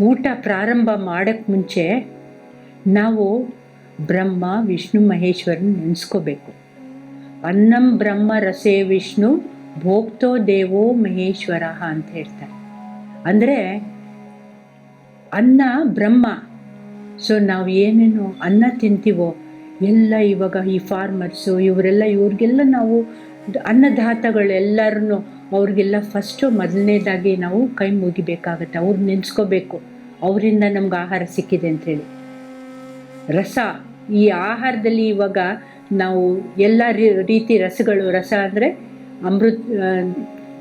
ಊಟ ಪ್ರಾರಂಭ ಮಾಡೋಕ್ಕೆ ಮುಂಚೆ ನಾವು ಬ್ರಹ್ಮ, ವಿಷ್ಣು, ಮಹೇಶ್ವರನ ನೆನೆಸ್ಕೋಬೇಕು. ಅನ್ನಂ ಬ್ರಹ್ಮ ರಸೇ ವಿಷ್ಣು, ಭೋಕ್ತೋ ದೇವೋ ಮಹೇಶ್ವರ ಅಂತ ಹೇಳ್ತಾರೆ. ಅಂದರೆ ಅನ್ನ ಬ್ರಹ್ಮ. ಸೊ ನಾವು ಏನೇನು ಅನ್ನ ತಿಂತೀವೋ, ಎಲ್ಲ ಇವಾಗ ಈ ಫಾರ್ಮರ್ಸು ಇವರೆಲ್ಲ ಇವ್ರಿಗೆಲ್ಲ ನಾವು ಅನ್ನದಾತಗಳೆಲ್ಲರನ್ನು ಅವ್ರಿಗೆಲ್ಲ ಫಸ್ಟು ಮೊದಲನೇದಾಗಿ ನಾವು ಕೈ ಮುಗಿಬೇಕಾಗತ್ತೆ, ಅವ್ರು ನೆನೆಸ್ಕೋಬೇಕು, ಅವರಿಂದ ನಮ್ಗೆ ಆಹಾರ ಸಿಕ್ಕಿದೆ ಅಂಥೇಳಿ ರಸ, ಈ ಆಹಾರದಲ್ಲಿ ಇವಾಗ ನಾವು ಎಲ್ಲ ರೀತಿ ರಸಗಳು, ರಸ ಅಂದರೆ ಅಮೃತ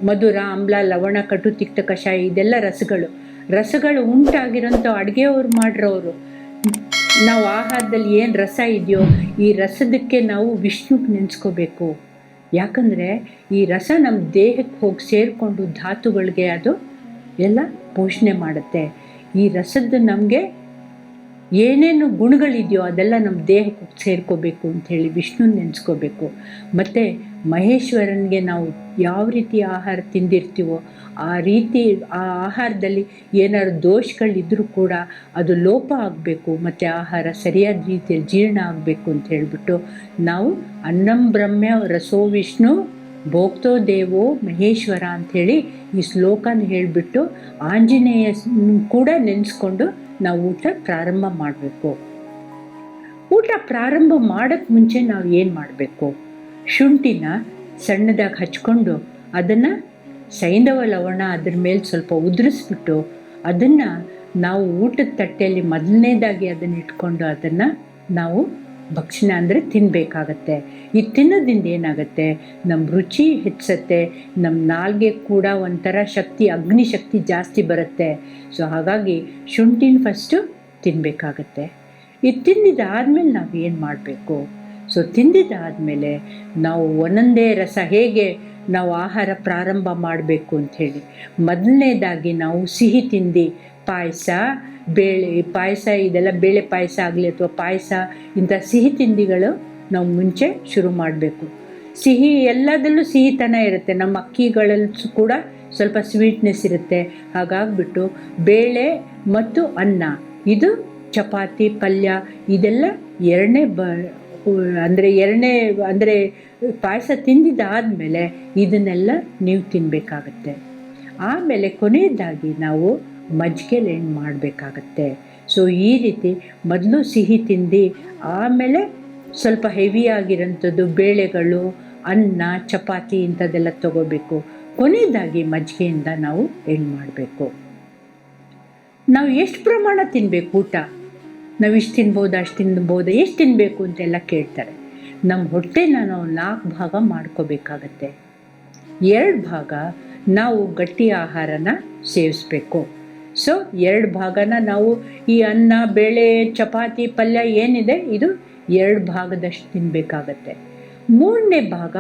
ಮಧುರ, ಆಮ್ಲ, ಲವಣ ಕಟು ತಿಕ್ತ ಕಷಾಯ, ಇದೆಲ್ಲ ರಸಗಳು. ರಸಗಳು ಉಂಟಾಗಿರೋಂಥ ಅಡುಗೆಯವ್ರು ಮಾಡಿರೋರು ನಾವು ಆಹಾರದಲ್ಲಿ ಏನು ರಸ ಇದೆಯೋ, ಈ ರಸದಕ್ಕೆ ನಾವು ವಿಷ್ಣುಗೆ ನೆನೆಸ್ಕೋಬೇಕು. ಯಾಕಂದರೆ ಈ ರಸ ನಮ್ಮ ದೇಹಕ್ಕೆ ಹೋಗಿ ಸೇರಿಕೊಂಡು ಧಾತುಗಳಿಗೆ ಅದು ಎಲ್ಲ ಪೋಷಣೆ ಮಾಡುತ್ತೆ. ಈ ರಸದ್ದು ನಮಗೆ ಏನೇನು ಗುಣಗಳಿದೆಯೋ ಅದೆಲ್ಲ ನಮ್ಮ ದೇಹಕ್ಕೆ ಸೇರ್ಕೋಬೇಕು ಅಂಥೇಳಿ ವಿಷ್ಣು ನೆನೆಸ್ಕೋಬೇಕು. ಮತ್ತು ಮಹೇಶ್ವರನಿಗೆ ನಾವು ಯಾವ ರೀತಿ ಆಹಾರ ತಿಂದಿರ್ತೀವೋ ಆ ರೀತಿ, ಆ ಆಹಾರದಲ್ಲಿ ಏನಾದ್ರು ದೋಷಗಳಿದ್ದರೂ ಕೂಡ ಅದು ಲೋಪ ಆಗಬೇಕು, ಮತ್ತು ಆಹಾರ ಸರಿಯಾದ ರೀತಿಯಲ್ಲಿ ಜೀರ್ಣ ಆಗಬೇಕು ಅಂತ ಹೇಳಿಬಿಟ್ಟು ನಾವು ಅನ್ನಂ ಬ್ರಹ್ಮ್ಯ ರಸೋ ವಿಷ್ಣು ಭೋಕ್ತೋ ದೇವೋ ಮಹೇಶ್ವರ ಅಂಥೇಳಿ ಈ ಶ್ಲೋಕನ ಹೇಳಿಬಿಟ್ಟು ಆಂಜನೇಯ ಕೂಡ ನೆನೆಸ್ಕೊಂಡು ನಾವು ಊಟ ಪ್ರಾರಂಭ ಮಾಡಬೇಕು. ಊಟ ಪ್ರಾರಂಭ ಮಾಡೋಕ್ಕೆ ಮುಂಚೆ ನಾವು ಏನು ಮಾಡಬೇಕು? ಶುಂಠಿನ ಸಣ್ಣದಾಗಿ ಹಚ್ಕೊಂಡು ಅದನ್ನು ಸೈಂಧವ ಲವಣ ಅದ್ರ ಮೇಲೆ ಸ್ವಲ್ಪ ಉದುರಿಸ್ಬಿಟ್ಟು ಅದನ್ನು ನಾವು ಊಟದ ತಟ್ಟೆಯಲ್ಲಿ ಮೊದಲನೇದಾಗಿ ಅದನ್ನು ಇಟ್ಕೊಂಡು ಅದನ್ನು ನಾವು ಭಕ್ಷಣ ಅಂದರೆ ತಿನ್ನಬೇಕಾಗತ್ತೆ ಈ ತಿನ್ನೋದ್ರಿಂದ ಏನಾಗುತ್ತೆ? ನಮ್ಮ ರುಚಿ ಹೆಚ್ಚುತ್ತೆ ನಮ್ಮ ನಾಲ್ಗೆ ಕೂಡ ಒಂಥರ ಶಕ್ತಿ ಅಗ್ನಿಶಕ್ತಿ ಜಾಸ್ತಿ ಬರುತ್ತೆ. ಸೊ ಹಾಗಾಗಿ ಶುಂಠಿನ ಫಸ್ಟು ತಿನ್ನಬೇಕಾಗತ್ತೆ ಇದು ತಿಂದಿದ್ದಾದಮೇಲೆ ನಾವು ಏನು ಮಾಡಬೇಕು? ಸೊ ತಿಂದಿದ್ದಾದಮೇಲೆ ನಾವು ಒಂದೊಂದೇ ರಸ ಹೇಗೆ ನಾವು ಆಹಾರ ಪ್ರಾರಂಭ ಮಾಡಬೇಕು ಅಂಥೇಳಿ ಮೊದಲನೇದಾಗಿ ನಾವು ಸಿಹಿ ತಿಂಡಿ, ಪಾಯಸ, ಬೇಳೆ, ಪಾಯಸ ಇದೆಲ್ಲ ಬೇಳೆ ಪಾಯಸ ಆಗಲಿ ಅಥವಾ ಪಾಯಸ, ಇಂಥ ಸಿಹಿ ತಿಂಡಿಗಳು ನಾವು ಮುಂಚೆ ಶುರು ಮಾಡಬೇಕು. ಸಿಹಿ ಎಲ್ಲದರಲ್ಲೂ ಸಿಹಿತನ ಇರುತ್ತೆ. ನಮ್ಮ ಅಕ್ಕಿಗಳಲ್ಲಿ ಕೂಡ ಸ್ವಲ್ಪ ಸ್ವೀಟ್ನೆಸ್ ಇರುತ್ತೆ. ಹಾಗಾಗ್ಬಿಟ್ಟು ಬೇಳೆ ಮತ್ತು ಅನ್ನ, ಇದು ಚಪಾತಿ, ಪಲ್ಯ, ಇದೆಲ್ಲ ಎರಡನೇ ಬ ಅಂದರೆ ಎರಡನೇ, ಅಂದರೆ ಪಾಯಸ ತಿಂದಿದ್ದಾದಮೇಲೆ ಇದನ್ನೆಲ್ಲ ನೀವು ತಿನ್ನಬೇಕಾಗತ್ತೆ ಆಮೇಲೆ ಕೊನೆಯದಾಗಿ ನಾವು ಮಜ್ಜಿಗೆ ಏನು ಮಾಡಬೇಕಾಗತ್ತೆ. ಸೊ, ಈ ರೀತಿ ಮೊದಲು ಸಿಹಿ ತಿಂದು, ಆಮೇಲೆ ಸ್ವಲ್ಪ ಹೆವಿ ಆಗಿರೋಂಥದ್ದು ಬೇಳೆಗಳು, ಅನ್ನ, ಚಪಾತಿ ಇಂಥದ್ದೆಲ್ಲ ತಗೋಬೇಕು. ಕೊನೆಯದಾಗಿ ಮಜ್ಜಿಗೆಯಿಂದ ನಾವು ಏನು ಮಾಡಬೇಕು? ನಾವು ಎಷ್ಟು ಪ್ರಮಾಣ ತಿನ್ನಬೇಕು ಊಟ? ನಾವು ಇಷ್ಟು ತಿನ್ಬೋದು, ಅಷ್ಟು ತಿನ್ಬೋದು, ಎಷ್ಟು ತಿನ್ನಬೇಕು ಅಂತೆಲ್ಲ ಕೇಳ್ತಾರೆ. ನಮ್ಮ ಹೊಟ್ಟೆನ ನಾವು ನಾಲ್ಕು ಭಾಗ ಮಾಡ್ಕೋಬೇಕಾಗತ್ತೆ. ಎರಡು ಭಾಗ ನಾವು ಗಟ್ಟಿ ಆಹಾರನ ಸೇವಿಸ್ಬೇಕು. ಸೊ ಎರಡು ಭಾಗನ ನಾವು ಈ ಅನ್ನ, ಬೇಳೆ, ಚಪಾತಿ, ಪಲ್ಯ ಏನಿದೆ ಇದು ಎರಡು ಭಾಗದಷ್ಟು ತಿನ್ನಬೇಕಾಗತ್ತೆ ಮೂರನೇ ಭಾಗ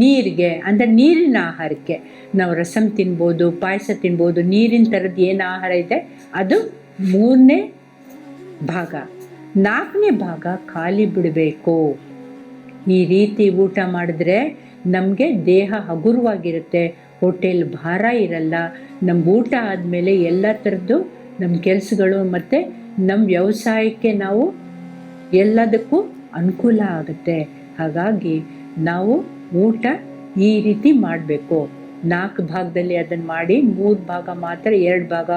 ನೀರಿಗೆ, ಅಂದರೆ ನೀರಿನ ಆಹಾರಕ್ಕೆ. ನಾವು ರಸಮ್ ತಿನ್ಬೋದು, ಪಾಯಸ ತಿನ್ಬೋದು, ನೀರಿನ ಥರದ್ದು ಏನು ಆಹಾರ ಇದೆ, ಅದು ಮೂರನೇ ಭಾಗ. ನಾಲ್ಕನೇ ಭಾಗ, ಖಾಲಿ ಬಿಡಬೇಕು. ಈ ರೀತಿ ಊಟ ಮಾಡಿದ್ರೆ ನಮಗೆ ದೇಹ ಹಗುರವಾಗಿರುತ್ತೆ, ಹೋಟೆಲ್ ಭಾರ ಇರಲ್ಲ. ನಮ್ಮ ಊಟ ಆದಮೇಲೆ ಎಲ್ಲ ಥರದ್ದು ನಮ್ಮ ಕೆಲಸಗಳು ಮತ್ತು ನಮ್ಮ ವ್ಯವಸಾಯಕ್ಕೆ ನಾವು ಎಲ್ಲದಕ್ಕೂ ಅನುಕೂಲ ಆಗುತ್ತೆ. ಹಾಗಾಗಿ ನಾವು ಊಟ ಈ ರೀತಿ ಮಾಡಬೇಕು. ನಾಲ್ಕು ಭಾಗದಲ್ಲಿ ಅದನ್ನು ಮಾಡಿ ಮೂರು ಭಾಗ ಮಾತ್ರ, ಎರಡು ಭಾಗ.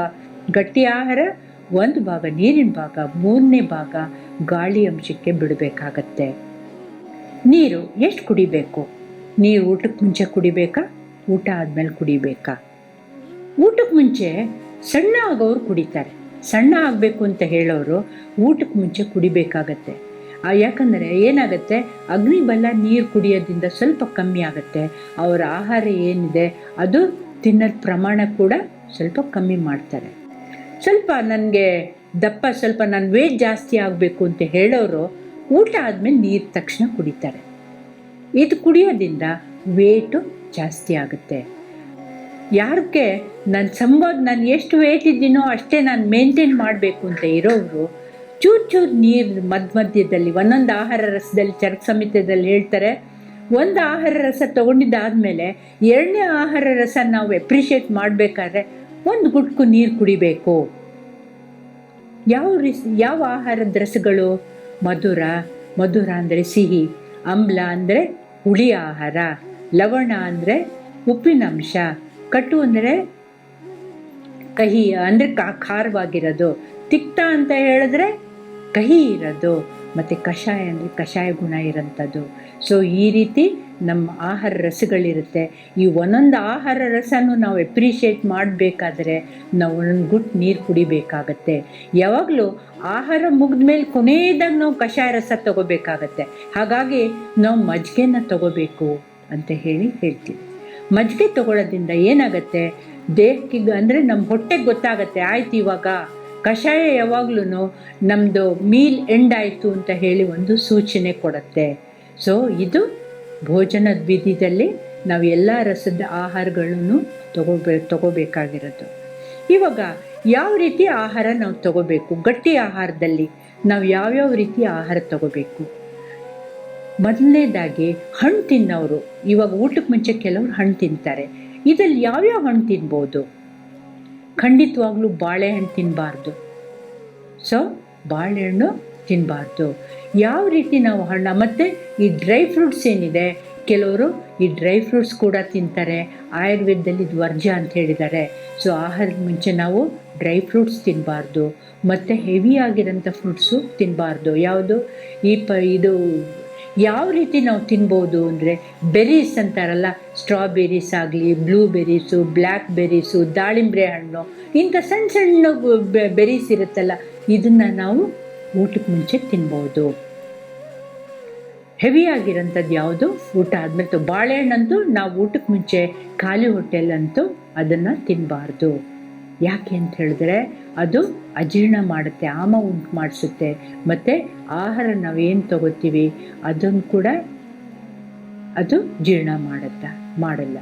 ಗಟ್ಟಿ ಆಹಾರ ಒಂದು ಭಾಗ ನೀರಿನ ಭಾಗ, ಮೂರನೇ ಭಾಗ ಗಾಳಿ ಅಂಶಕ್ಕೆ ಬಿಡಬೇಕಾಗತ್ತೆ. ನೀರು ಎಷ್ಟು ಕುಡಿಬೇಕು? ನೀರು ಊಟಕ್ಕೆ ಮುಂಚೆ ಕುಡಿಬೇಕಾ? ಊಟ ಆದಮೇಲೆ ಕುಡಿಬೇಕಾ? ಊಟಕ್ಕೆ ಮುಂಚೆ ಸಣ್ಣ ಆಗೋರು ಕುಡಿತಾರೆ. ಸಣ್ಣ ಆಗಬೇಕು ಅಂತ ಹೇಳೋರು ಊಟಕ್ಕೆ ಮುಂಚೆ ಕುಡಿಬೇಕಾಗತ್ತೆ. ಯಾಕಂದರೆ ಏನಾಗುತ್ತೆ? ಅಗ್ನಿಬಲ ನೀರು ಕುಡಿಯೋದ್ರಿಂದ ಸ್ವಲ್ಪ ಕಮ್ಮಿ ಆಗುತ್ತೆ. ಅವರ ಆಹಾರ ಏನಿದೆ ಅದು ತಿನ್ನೋದು ಪ್ರಮಾಣ ಕೂಡ ಸ್ವಲ್ಪ ಕಮ್ಮಿ ಮಾಡ್ತಾರೆ. ಸ್ವಲ್ಪ ನನಗೆ ದಪ್ಪ, ಸ್ವಲ್ಪ ನನ್ನ ವೇಟ್ ಜಾಸ್ತಿ ಆಗಬೇಕು ಅಂತ ಹೇಳೋರು, ಊಟ ಆದಮೇಲೆ ನೀರು ತಕ್ಷಣ ಕುಡಿತಾರೆ. ಇದು ಕುಡಿಯೋದ್ರಿಂದ ವೇಟು ಜಾಸ್ತಿ ಆಗುತ್ತೆ. ಯಾರಿಗೆ ನನ್ನ ಸಂಬೋಧ ನಾನು ಎಷ್ಟು ವೇಟ್ ಇದ್ದೀನೋ ಅಷ್ಟೇ ನಾನು ಮೇಂಟೈನ್ ಮಾಡಬೇಕು ಅಂತ ಇರೋರು ಚೂರು ಚೂರು ನೀರು ಮಧ್ಯ ಮಧ್ಯದಲ್ಲಿ, ಒಂದೊಂದು ಆಹಾರ ರಸದಲ್ಲಿ, ಚರಕ ಸಮಿತಿಯಲ್ಲಿ ಹೇಳ್ತಾರೆ, ಒಂದು ಆಹಾರ ರಸ ತೊಗೊಂಡಿದ್ದಾದಮೇಲೆ ಎರಡನೇ ಆಹಾರ ರಸ ನಾವು ಎಪ್ರಿಷಿಯೇಟ್ ಮಾಡಬೇಕಾದ್ರೆ ಒಂದು ಗುಟ್ಕು ನೀರು ಕುಡಿಬೇಕು. ಯಾವ ರಿಸ್, ಯಾವ ಆಹಾರದ ರಸಗಳು ಮಧುರ ಮಧುರ ಅಂದರೆ ಸಿಹಿ ಅಮ್ಲ ಅಂದರೆ ಹುಳಿ ಆಹಾರ, ಲವಣ ಅಂದರೆ ಉಪ್ಪಿನಂಶ ಕಟು ಅಂದರೆ ಕಹಿ ಅಂದರೆ ಕಾ, ಖಾರವಾಗಿರೋದು, ತಿಕ್ತ ಅಂತ ಹೇಳಿದ್ರೆ ಕಹಿ ಇರೋದು, ಮತ್ತು ಕಷಾಯ ಅಂದರೆ ಕಷಾಯ ಗುಣ ಇರೋಂಥದ್ದು. ಸೊ ಈ ರೀತಿ ನಮ್ಮ ಆಹಾರ ರಸಗಳಿರುತ್ತೆ. ಈ ಒಂದೊಂದು ಆಹಾರ ರಸನೂ ನಾವು ಎಪ್ರಿಷಿಯೇಟ್ ಮಾಡಬೇಕಾದ್ರೆ ನಾವು ಒಂದೊಂದು ಗುಟ್ಟು ನೀರು ಕುಡಿಬೇಕಾಗತ್ತೆ. ಯಾವಾಗಲೂ ಆಹಾರ ಮುಗಿದ ಮೇಲೆ ಕೊನೆಯದಾಗ ನಾವು ಕಷಾಯ ರಸ ತಗೋಬೇಕಾಗತ್ತೆ. ಹಾಗಾಗಿ ನಾವು ಮಜ್ಜಿಗೆನ ತಗೋಬೇಕು ಅಂತ ಹೇಳಿ ಹೇಳ್ತೀವಿ. ಮಜ್ಜಿಗೆ ತಗೊಳ್ಳೋದ್ರಿಂದ ಏನಾಗುತ್ತೆ? ದೇಹಕ್ಕೆ ಅಂದರೆ ನಮ್ಮ ಹೊಟ್ಟೆಗೆ ಗೊತ್ತಾಗತ್ತೆ, ಆಯ್ತು ಇವಾಗ, ಕಷಾಯ ಯಾವಾಗ್ಲೂ ನಮ್ಮದು ಮೀಲ್ ಎಂಡ್ ಆಯಿತು ಅಂತ ಹೇಳಿ ಒಂದು ಸೂಚನೆ ಕೊಡುತ್ತೆ. ಸೊ ಇದು ಭೋಜನದ ವಿಧಿದಲ್ಲಿ ನಾವು ಎಲ್ಲ ರಸದ ಆಹಾರಗಳನ್ನು ತಗೋಬೇ ತಗೋಬೇಕಾಗಿರೋದು. ಇವಾಗ ಯಾವ ರೀತಿ ಆಹಾರ ನಾವು ತಗೋಬೇಕು? ಗಟ್ಟಿ ಆಹಾರದಲ್ಲಿ ನಾವು ಯಾವ್ಯಾವ ರೀತಿ ಆಹಾರ ತಗೋಬೇಕು? ಮೊದಲನೇದಾಗಿ ಹಣ್ಣು ತಿನ್ನೋರು. ಇವಾಗ ಊಟಕ್ಕೆ ಮುಂಚೆ ಕೆಲವರು ಹಣ್ಣು ತಿಂತಾರೆ. ಇದರಲ್ಲಿ ಯಾವ್ಯಾವ ಹಣ್ಣು ತಿನ್ಬೋದು? ಖಂಡಿತವಾಗ್ಲೂ ಬಾಳೆಹಣ್ಣು ತಿನ್ನಬಾರ್ದು ಸೊ ಬಾಳೆಹಣ್ಣು ತಿನ್ನಬಾರ್ದು ಯಾವ ರೀತಿ ನಾವು ಹಣ್ಣು ಮತ್ತು ಈ ಡ್ರೈ ಫ್ರೂಟ್ಸ್ ಏನಿದೆ? ಕೆಲವರು ಈ ಡ್ರೈ ಫ್ರೂಟ್ಸ್ ಕೂಡ ತಿಂತಾರೆ. ಆಯುರ್ವೇದದಲ್ಲಿ ಇದು ವರ್ಜ ಅಂತ ಹೇಳಿದ್ದಾರೆ. ಸೊ ಆಹಾರದ ಮುಂಚೆ ನಾವು ಡ್ರೈ ಫ್ರೂಟ್ಸ್ ತಿನ್ನಬಾರ್ದು ಮತ್ತು ಹೆವಿ ಆಗಿರೋಂಥ ಫ್ರೂಟ್ಸು ತಿನ್ನಬಾರ್ದು ಯಾವುದು? ಈ ಪ, ಇದು ಯಾವ ರೀತಿ ನಾವು ತಿನ್ಬೋದು ಅಂದರೆ ಬೆರೀಸ್ ಅಂತಾರಲ್ಲ? ಸ್ಟ್ರಾಬೆರೀಸ್ ಆಗಲಿ, ಬ್ಲೂಬೆರೀಸು ಬ್ಲ್ಯಾಕ್ ಬೆರೀಸು ದಾಳಿಂಬ್ರೆ ಹಣ್ಣು, ಇಂಥ ಸಣ್ಣ ಸಣ್ಣ ಬೆರೀಸ್ ಇರುತ್ತಲ್ಲ, ಇದನ್ನು ನಾವು ಊಟಕ್ಕೆ ಮುಂಚೆ ತಿನ್ಬೋದು. ಹೆವಿ ಆಗಿರೋಂಥದ್ದು ಯಾವುದು? ಊಟ ಆದಮೇಲೆ ಬಾಳೆಹಣ್ಣಂತೂ ನಾವು ಊಟಕ್ಕೆ ಮುಂಚೆ ಖಾಲಿ ಹೊಟ್ಟೆಲಂತೂ ಅದನ್ನು ತಿನ್ನಬಾರ್ದು ಯಾಕೆ ಅಂತ ಹೇಳಿದ್ರೆ ಅದು ಅಜೀರ್ಣ ಮಾಡುತ್ತೆ, ಆಮ ಉಂಟು ಮಾಡಿಸುತ್ತೆ. ಮತ್ತು ಆಹಾರ ನಾವೇನು ತಗೋತೀವಿ ಅದನ್ನು ಕೂಡ ಅದು ಜೀರ್ಣ ಮಾಡುತ್ತಾ, ಮಾಡಲ್ಲ.